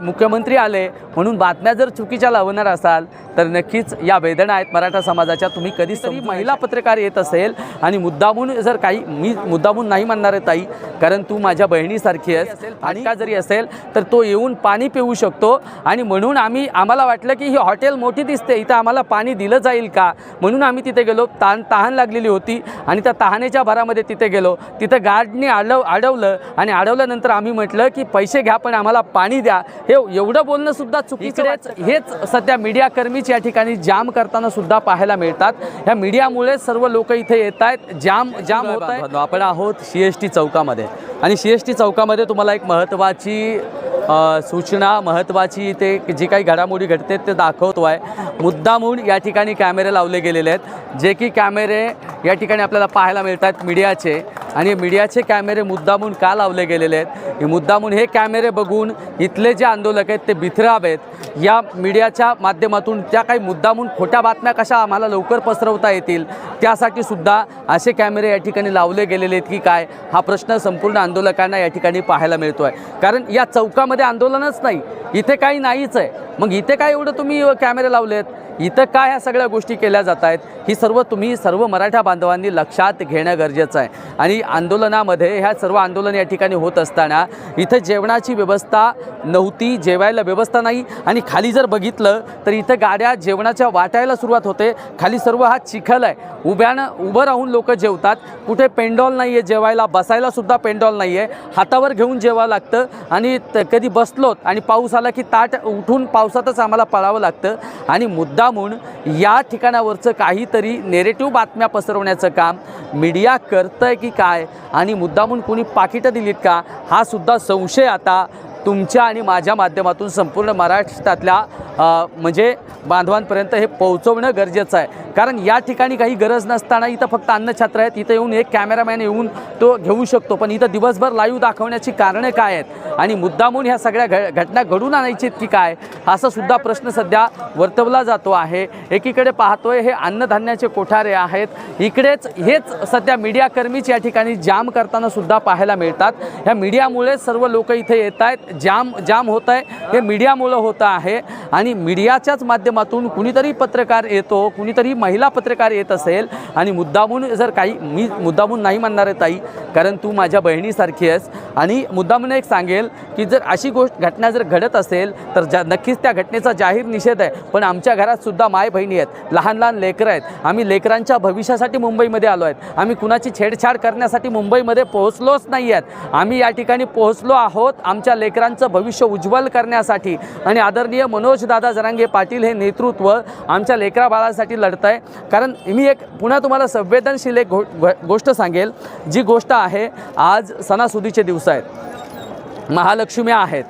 मुख्यमंत्री आले म्हणून बातम्या जर चुकीच्या लावणार असाल तर नक्कीच या वेदना आहेत मराठा समाजाच्या. तुम्ही कधीच तरी महिला पत्रकार येत असेल आणि मुद्दामून जर काही मी मुद्दामून नाही म्हणणार आहे ताई कारण तू माझ्या बहिणीसारखी आहेस. आणि का जरी असेल तर तो येऊन पाणी पिऊ शकतो आणि म्हणून आम्ही आम्हाला वाटलं की ही हॉटेल मोठी दिसते इथं आम्हाला पाणी दिलं जाईल का? म्हणून आम्ही तिथे गेलो ताण तहान लागलेली होती आणि त्या तहानेच्या भरामध्ये तिथे गेलो. तिथं गार्डने अडव अडवलं आणि अडवल्यानंतर आम्ही म्हटलं की पैसे घ्या पण आम्हाला पाणी द्या. हे एवढं बोलणं सुद्धा चुकीचंच हेच सध्या मीडियाकर्मीच या ठिकाणी जाम करताना सुद्धा पाहायला मिळतात. ह्या मीडियामुळे सर्व लोक इथे येत आहेत. जाम जाम होत आपण आहोत सी एस टी चौकामध्ये. आणि सी एस टी चौकामध्ये तुम्हाला एक महत्त्वाची सूचना महत्त्वाची इथे जी काही घडामोडी घडते ते दाखवतो आहे. मुद्दामून या ठिकाणी कॅमेरे लावले गेलेले आहेत. जे की कॅमेरे या ठिकाणी आपल्याला पाहायला मिळतात मीडियाचे आणि मीडियाचे कॅमेरे मुद्दामून का लावले गेलेले आहेत? हे मुद्दामून हे कॅमेरे बघून इथले जे आंदोलक आहेत ते बिथरावेत या मीडियाच्या माध्यमातून त्या काही मुद्दामून खोट्या बातम्या कशा आम्हाला लवकर पसरवता येतील? त्यासाठी सुद्धा असे कॅमेरे या ठिकाणी लावले गेलेले आहेत की काय? हा प्रश्न संपूर्ण आंदोलकांना या ठिकाणी पाहायला मिळतो आहे कारण या चौकामध्ये आंदोलनच नाही. इथे काही नाहीच आहे. मग इथे काय एवढं तुम्ही कॅमेरे लावलेत? इथं काय ह्या सगळ्या गोष्टी केल्या जात आहेत? ही सर्व तुम्ही सर्व मराठा बांधवांनी लक्षात घेणं गरजेचं आहे. आणि आंदोलनामध्ये ह्या सर्व आंदोलन या ठिकाणी होत असताना इथं जेवणाची व्यवस्था नव्हती जेवायला व्यवस्था नाही आणि खाली जर बघितलं तर इथं गाड्या जेवणाच्या वाटायला सुरुवात होते. खाली सर्व हा चिखल आहे. उभ्यानं उभं राहून लोक जेवतात. कुठे पेंडॉल नाही आहे जेवायला बसायलासुद्धा पेंडॉल नाही आहे हातावर घेऊन जेवावं लागतं आणि त- कधी बसलोत आणि पाऊस आला की ताट उठून पावसातच आम्हाला पळावं लागतं. आणि मुद्दामून या ठिकाणावरचं काहीतरी नेरेटिव्ह बातम्या पसरवण्याचं काम मीडिया करतं आहे की काय? आणि मुद्दामून कोणी पाकिटं दिलीत का? हा सुद्धा संशय आता तुमच्या आणि माझ्या माध्यमातून संपूर्ण महाराष्ट्रातल्या म्हणजे बांधवांपर्यंत हे पोहोचवणं गरजेचं आहे. कारण या ठिकाणी काही गरज नसताना इथं फक्त अन्नछात्र आहेत इथं येऊन एक कॅमेरामॅन येऊन तो घेऊ शकतो. पण इथं दिवसभर लाईव्ह दाखवण्याची कारणं काय आहेत? आणि मुद्दामून ह्या सगळ्या घ घटना घडून आणायची आहेत की काय? असा सुद्धा प्रश्न सध्या वर्तवला जातो आहे. एकीकडे पाहतोय हे अन्नधान्याचे कोठारे आहेत. इकडेच हेच सध्या मीडियाकर्मीच या ठिकाणी जाम करताना सुद्धा पाहायला मिळतात. ह्या मीडियामुळे सर्व लोक इथे येत आहेत जाम जाम होत आहे. हे मीडियामुळं होतं आहे. आणि मीडियाच्याच माध्यमातून कुणीतरी पत्रकार येतो कुणीतरी महिला पत्रकार येत असेल. आणि मुद्दामून जर काही मी मुद्दामून नाही म्हणणार आहे ताई कारण तू माझ्या बहिणीसारखी आहेस. आणि मुद्दामून एक सांगेल की जर अशी गोष्ट घटना जर घडत असेल तर ज्या नक्कीच त्या घटनेचा जाहीर निषेध आहे. पण आमच्या घरात सुद्धा माय बहिणी आहेत. लहान लहान लेकरं आहेत. आम्ही लेकरांच्या भविष्यासाठी मुंबईमध्ये आलो आहेत. आम्ही कुणाची छेडछाड करण्यासाठी मुंबईमध्ये पोहोचलोच नाही आहेत. आम्ही या ठिकाणी पोहोचलो आहोत आमच्या लेकरांचं भविष्य उज्ज्वल करण्यासाठी. आणि आदरणीय मनोजदादा जरांगे पाटील हे नेतृत्व आमच्या लेकरा बाळासाठी लढत आहे. कारण मी एक पुन्हा तुम्हाला संवेदनशील एक गो- गोष्ट सांगेल. जी गोष्ट आहे आज सणासुदीचे दिवस आहेत महालक्ष्म्या आहेत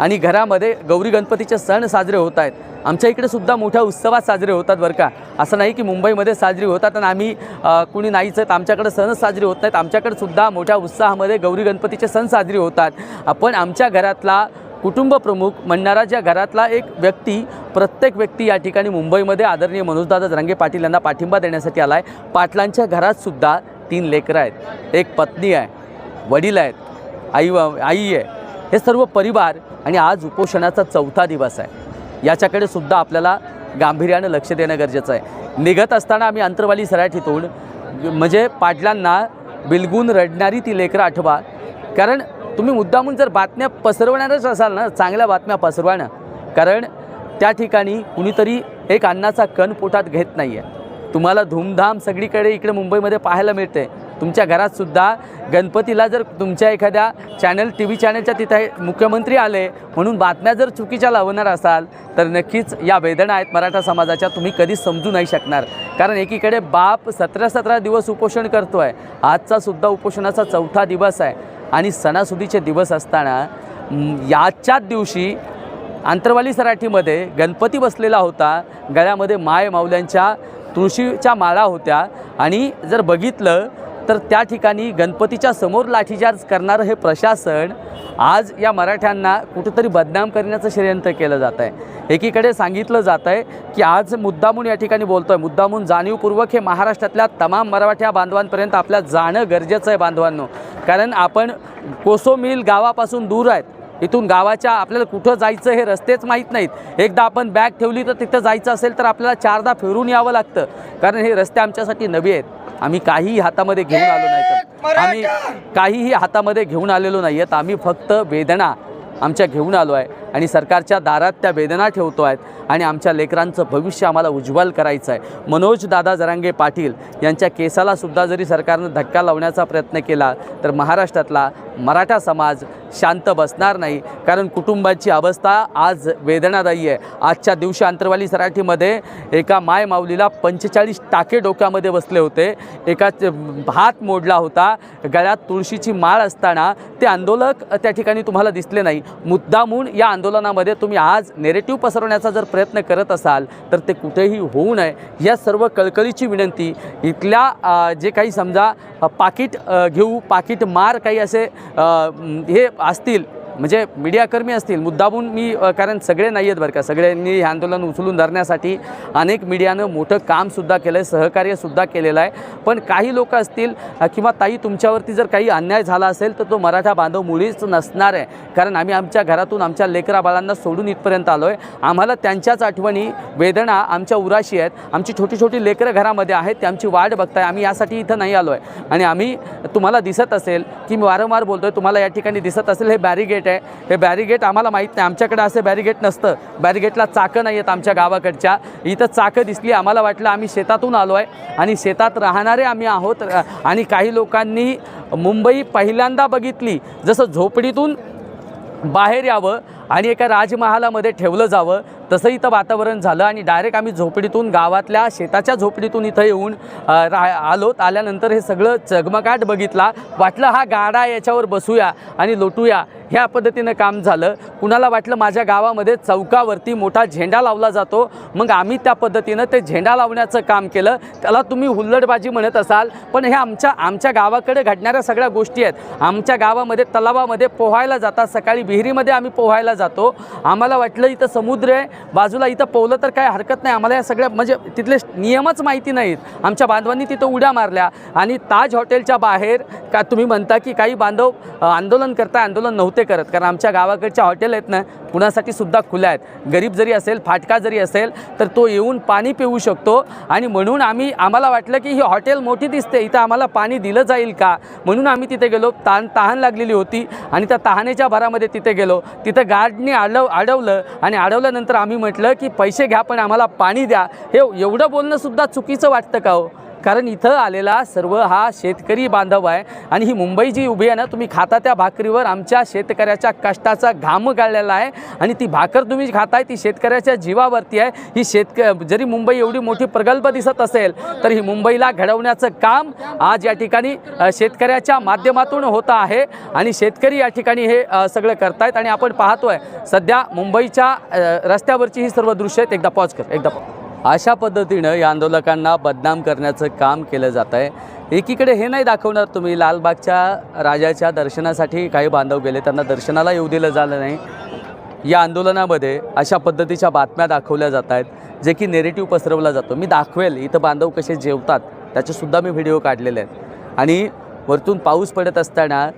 आणि घरामध्ये गौरी गणपतीचे सण साजरे होत आहेत. आमच्या इकडे सुद्धा मोठ्या उत्सवात साजरे होतात बरं का. असं नाही की मुंबईमध्ये साजरी होतात आणि आम्ही कुणी नाहीच आहेत. आमच्याकडे सणच साजरे होत नाहीत. आमच्याकडे सुद्धा मोठ्या उत्साहामध्ये गौरी गणपतीचे सण साजरे होतात. आपण आमच्या घरातला कुटुंब प्रमुख म्हणणारा ज्या घरातला एक व्यक्ती प्रत्येक व्यक्ती या ठिकाणी मुंबईमध्ये आदरणीय मनोजदादा जरांगे पाटील यांना पाठिंबा देण्यासाठी आला आहे पाटलांच्या घरातसुद्धा तीन लेकरं आहेत. एक पत्नी आहे वडील आहेत. आई आई आहे. हे सर्व परिवार आणि आज उपोषणाचा चौथा दिवस आहे. याच्याकडे सुद्धा आपल्याला गांभीर्यानं लक्ष देणं गरजेचं आहे. निघत असताना आम्ही अंतरवाली सराठीतून म्हणजे पाटलांना बिलगून रडणारी ती लेकरं आठवा. कारण तुम्ही मुद्दामून जर बातम्या पसरवणारच असाल ना चांगल्या बातम्या पसरवाणं. कारण त्या ठिकाणी कुणीतरी एक अन्नाचा कण पोटात घेत नाही आहे तुम्हाला धूमधाम सगळीकडे इकडे मुंबईमध्ये पाहायला मिळते. तुमच्या घरातसुद्धा गणपतीला जर तुमच्या एखाद्या चॅनल टी व्ही चॅनलच्या तिथे मुख्यमंत्री आले म्हणून बातम्या जर चुकीच्या लावणार असाल तर नक्कीच या वेदना आहेत मराठा समाजाच्या तुम्ही कधीच समजू नाही शकणार. कारण एकीकडे बाप सतरा सतरा दिवस उपोषण करतो आहे आजचासुद्धा उपोषणाचा चौथा दिवस आहे. आणि सणासुदीचे दिवस असताना याच्याच दिवशी आंतरवाली सराठीमध्ये गणपती बसलेला होता. गळ्यामध्ये माय माऊल्यांच्या तुळशीच्या माळा होत्या. आणि जर बघितलं तर त्या ठिकाणी गणपतीच्या समोर लाठीचार्ज करणारं हे प्रशासन आज या मराठ्यांना कुठंतरी बदनाम करण्याचं षडयंत्र केलं जात आहे. एकीकडे सांगितलं जात आहे की आज मुद्दामून या ठिकाणी बोलतो आहे मुद्दामून जाणीवपूर्वक हे महाराष्ट्रातल्या तमाम मराठ्या बांधवांपर्यंत आपल्या जाणं गरजेचं आहे बांधवांनो. कारण आपण कोसो मिल गावापासून दूर आहेत. इथून गावाच्या आपल्याला कुठं जायचं हे रस्तेच माहीत नाहीत. एकदा आपण बॅग ठेवली तर तिथं जायचं असेल तर आपल्याला चारदा फिरून यावं लागतं. कारण हे रस्ते आमच्यासाठी नवे आहेत. आम्ही काहीही हातामध्ये घेऊन आलो नाही तर आम्ही काहीही हातामध्ये घेऊन आलेलो नाही आहेत. आम्ही फक्त वेदना आमच्या घेऊन आलो आहे आणि सरकारच्या दारात त्या वेदना ठेवतो आहेत आणि आमच्या लेकरांचं भविष्य आम्हाला उज्ज्वल करायचं आहे. मनोज दादा जरांगे पाटील यांच्या केसाला सुद्धा जरी सरकारनं धक्का लावण्याचा प्रयत्न केला तर महाराष्ट्रातला मराठा समाज शांत बसणार नाही. कारण कुटुंबाची अवस्था आज वेदनादायी आहे. आजच्या दिवशी आंतरवाली सराठीमध्ये एका माय माऊलीला पंचेचाळीस टाके डोक्यामध्ये बसले होते. एका हात मोडला होता. गळ्यात तुळशीची माळ असताना ते आंदोलक त्या ठिकाणी तुम्हाला दिसले नाही. मुद्दामून या आंदोलनामध्ये तुम्ही आज नेरेटिव्ह पसरवण्याचा जर प्रयत्न करत असाल तर ते कुठेही होऊ नये. या सर्व कळकळीची विनंती इथल्या जे काही समजा पाकिट घेऊ पाकिट मार काही असे हे असतील म्हणजे मीडियाकर्मी असतील मुद्दामून मी कारण सगळे नाही आहेत बरं का सगळ्यांनी हे आंदोलन उचलून धरण्यासाठी अनेक मीडियानं मोठं कामसुद्धा केलं आहे सहकार्यसुद्धा केलेलं आहे. पण काही लोक असतील किंवा ताई तुमच्यावरती जर काही अन्याय झाला असेल तर तो मराठा बांधव मुळीच नसणार आहे. कारण आम्ही आमच्या घरातून आमच्या लेकरा बाळांना सोडून इथपर्यंत आलो आहे आम्हाला त्यांच्याच आठवणी वेदना आमच्या उराशी आहेत. आमची छोटी छोटी लेकरं घरामध्ये आहेत ते आमची वाट बघताय. आम्ही यासाठी इथं नाही आलो आहे आणि आम्ही तुम्हाला दिसत असेल की मी वारंवार बोलतो आहे तुम्हाला या ठिकाणी दिसत असेल हे बॅरिगेट आहे. हे बॅरिगेट आम्हाला माहीत नाही. आमच्याकडे असे बॅरिगेट नसतं. बॅरिगेटला चाकं नाही आहेत आमच्या गावाकडच्या. इथं चाकं दिसली आम्हाला वाटलं आम्ही शेतातून आलो आहे. आणि शेतात राहणारे आम्ही आहोत. आणि काही लोकांनी मुंबई पहिल्यांदा बघितली. जसं झोपडीतून बाहेर यावं आणि एका राजमहालामध्ये ठेवलं जावं तसं इथं वातावरण झालं आणि डायरेक्ट आम्ही झोपडीतून गावातल्या शेताच्या झोपडीतून इथं येऊन रा आलोत. आल्यानंतर हे सगळं चगमगाट बघितला. वाटलं हा गाडा याच्यावर बसूया आणि लोटूया. ह्या पद्धतीनं काम झालं. कुणाला वाटलं माझ्या गावामध्ये चौकावरती मोठा झेंडा लावला जातो. मग आम्ही त्या पद्धतीनं ते झेंडा लावण्याचं काम केलं. त्याला तुम्ही हुल्लडबाजी म्हणत असाल पण हे आमच्या आमच्या गावाकडे घडणाऱ्या सगळ्या गोष्टी आहेत. आमच्या गावामध्ये तलावामध्ये पोहायला जातात. सकाळी विहिरीमध्ये आम्ही पोहायला जातो. आम्हाला वाटलं इथं समुद्र आहे. बाजूला इथं पोहलं तर काय हरकत नाही. आम्हाला या सगळ्या म्हणजे तिथले नियमच माहिती नाहीत. आमच्या बांधवांनी तिथं उड्या मारल्या आणि ताज हॉटेलच्या बाहेर का तुम्ही म्हणता की काही बांधव आंदोलन करता आंदोलन नव्हते करत. कारण आमच्या गावाकडच्या हॉटेल आहेत ना कुणासाठी सुद्धा खुल्या आहेत. गरीब जरी असेल फाटका जरी असेल तर तो येऊन पाणी पिऊ शकतो. आणि म्हणून आम्ही आम्हाला वाटलं की ही हॉटेल मोठी दिसते. इथं आम्हाला पाणी दिलं जाईल का? म्हणून आम्ही तिथे गेलो. ताण तहान लागलेली होती. आणि त्या तहानेच्या भरामध्ये तिथे गेलो. तिथं गार्डनी अडव अडवलं आणि अडवल्यानंतर आम्ही म्हटलं की पैसे घ्या पण आम्हाला पाणी द्या. हे एवढं बोलणंसुद्धा चुकीचं वाटतं का हो? कारण इथं आलेला सर्व हा शेतकरी बांधव आहे. आणि ही मुंबई जी उभी आहे ना तुम्ही खाता त्या भाकरीवर आमच्या शेतकऱ्याच्या कष्टाचा घाम गाळलेला आहे. आणि ती भाकर तुम्ही खाताय ती शेतकऱ्याच्या जीवावरती आहे. ही शेतक जरी मुंबई एवढी मोठी प्रगल्भ दिसत असेल तर ही मुंबईला घडवण्याचं काम आज या ठिकाणी शेतकऱ्याच्या माध्यमातून होत आहे. आणि शेतकरी या ठिकाणी हे सगळं करतायत. आणि आपण पाहतोय सध्या मुंबईच्या रस्त्यावरची ही सर्व दृश्य आहेत. एकदा पॉज कर एकदा पॉज अशा पद्धतीनं या आंदोलकांना बदनाम करण्याचं काम केलं जात आहे. एकीकडे हे नाही दाखवणार तुम्ही लालबागच्या राजाच्या दर्शनासाठी काही बांधव गेले त्यांना दर्शनाला येऊ दिलं झालं नाही. या आंदोलनामध्ये अशा पद्धतीच्या बातम्या दाखवल्या जात आहेत जे की नेरेटिव्ह पसरवला जातो. मी दाखवेल इथं बांधव कसे जेवतात त्याचेसुद्धा मी व्हिडिओ काढलेले आहेत. आणि वरतून पाऊस पडत असताना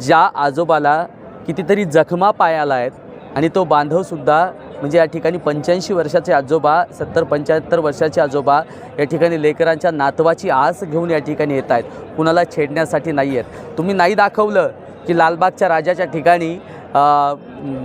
ज्या आजोबाला कितीतरी जखमा पायाला आहेत आणि तो बांधवसुद्धा म्हणजे या ठिकाणी पंच्याऐंशी वर्षाचे आजोबा सत्तर पंच्याहत्तर वर्षाचे आजोबा या ठिकाणी लेकरांच्या नातवाची आस घेऊन या ठिकाणी येत आहेत. कुणाला छेडण्यासाठी नाही आहेत. तुम्ही नाही दाखवलं की लालबागच्या राजाच्या ठिकाणी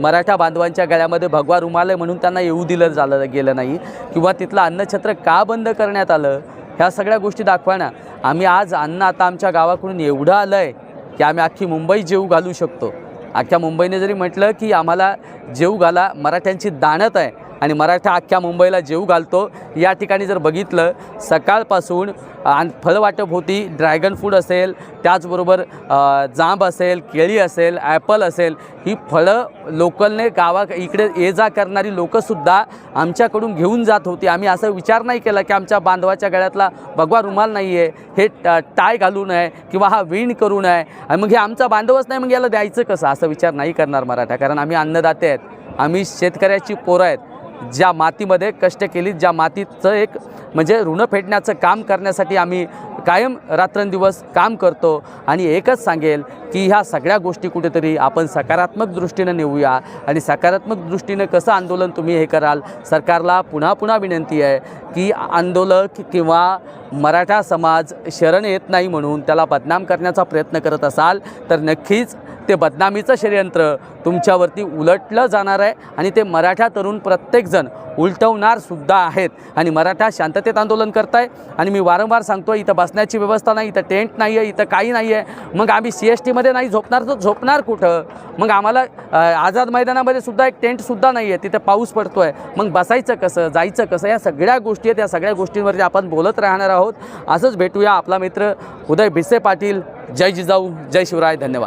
मराठा बांधवांच्या गळ्यामध्ये भगवा रुमाल आहे म्हणून त्यांना येऊ दिलं झालं गेलं नाही. किंवा तिथलं अन्नछत्र का बंद करण्यात आलं? ह्या सगळ्या गोष्टी दाखवाना आम्ही आज अन्न आता आमच्या गावाकडून एवढं आलं आहे की आम्ही अख्खी मुंबई जेऊ घालू शकतो. अख्ख्या मुंबईने जरी म्हटलं की आम्हाला जेऊ घाला मराठ्यांची दाणत आहे. आणि मराठा अख्ख्या मुंबईला जेऊ घालतो. या ठिकाणी जर बघितलं सकाळपासून आणि फळं वाटप होती ड्रॅगन फ्रूट असेल त्याचबरोबर जांब असेल केळी असेल ॲपल असेल ही फळं लोकलने गावा इकडे ये जा करणारी लोकंसुद्धा आमच्याकडून घेऊन जात होती. आम्ही असं विचार नाही केला की आमच्या बांधवाच्या गळ्यातला भगवा रुमाल नाही आहे हे टाय घालू नये किंवा हा विण करू नये. आणि मग हे आमचा बांधवच नाही मग याला द्यायचं कसं? असा विचार नाही करणार मराठा. कारण आम्ही अन्नदाते आहेत. आम्ही शेतकऱ्याची पोरं आहेत. ज्या मातीमध्ये कष्ट केली ज्या मातीचं एक म्हणजे ऋण फेडण्याचं काम करण्यासाठी आम्ही कायम रात्रंदिवस काम करतो. आणि एकच सांगेल की ह्या सगळ्या गोष्टी कुठेतरी आपण सकारात्मक दृष्टीनं नेऊया. आणि सकारात्मक दृष्टीनं कसं आंदोलन तुम्ही हे कराल? सरकारला पुन्हा पुन्हा विनंती आहे की आंदोलक किंवा मराठा समाज शरण येत नाही म्हणून त्याला बदनाम करण्याचा प्रयत्न करत असाल तर नक्कीच ते बदनामीचं षडयंत्र तुमच्यावरती उलटलं जाणार आहे आणि ते मराठा तरुण प्रत्येकजण उलटवणार सुद्धा आहेत. आणि मराठा शांततेत आंदोलन करताय. आणि मी वारंवार सांगतो इथं बसण्याची व्यवस्था नाही इथं टेंट नाही आहे इथं काही नाही आहे मग आम्ही सी एस टीमध्ये नाही झोपणार तर झोपणार कुठं? मग आम्हाला आझाद मैदानामध्ये सुद्धा एक टेंटसुद्धा नाही आहे तिथे पाऊस पडतो आहे मग बसायचं कसं जायचं कसं? या सगळ्या गोष्टी आहेत. या सगळ्या गोष्टींवरती आपण बोलत राहणार आहोत. असंच भेटूया. आपला मित्र उदय भिसे पाटील. जय जिजाऊ. जय शिवराय. धन्यवाद.